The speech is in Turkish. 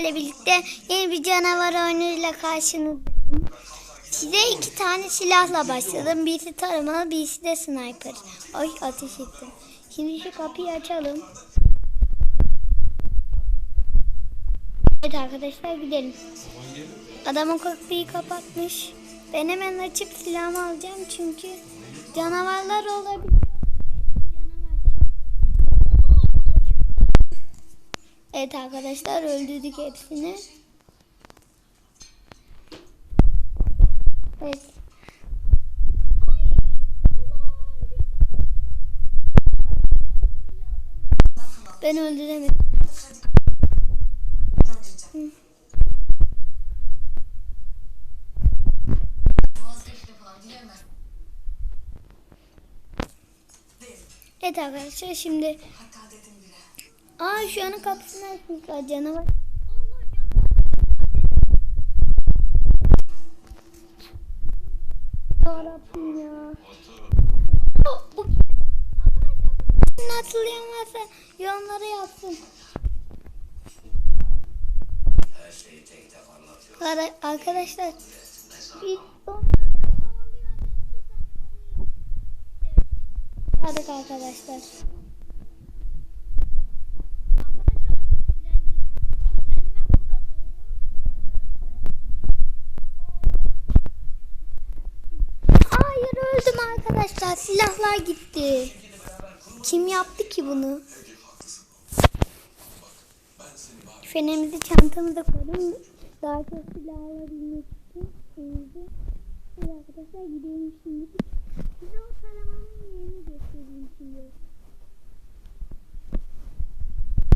ile birlikte yeni bir canavar oyunuyla karşınızdayım. Size iki tane silahla başladım. Birisi taramalı, birisi de sniper. Ay ateş ettim. Şimdi şu kapıyı açalım. Evet arkadaşlar gidelim. Adamın kapıyı kapatmış. Ben hemen açıp silahımı alacağım çünkü canavarlar olabiliyor. Evet arkadaşlar öldürdük hepsini. Evet. Ben öldüremedim. Evet arkadaşlar şimdi Aa şu anın kapısını açmışlar canavar. Yarabbim ya. Hatırlayan varsa yorumlara yazsın. Ara- Arkadaşlar kovalıyor. Evet. Arkadaşlar. Öldüm arkadaşlar. Silahlar gitti. Kim yaptı ki bunu? Fenerimizi çantamıza koydum. Daha çok silah alabilmek için. Arkadaşlar gidelim şimdi.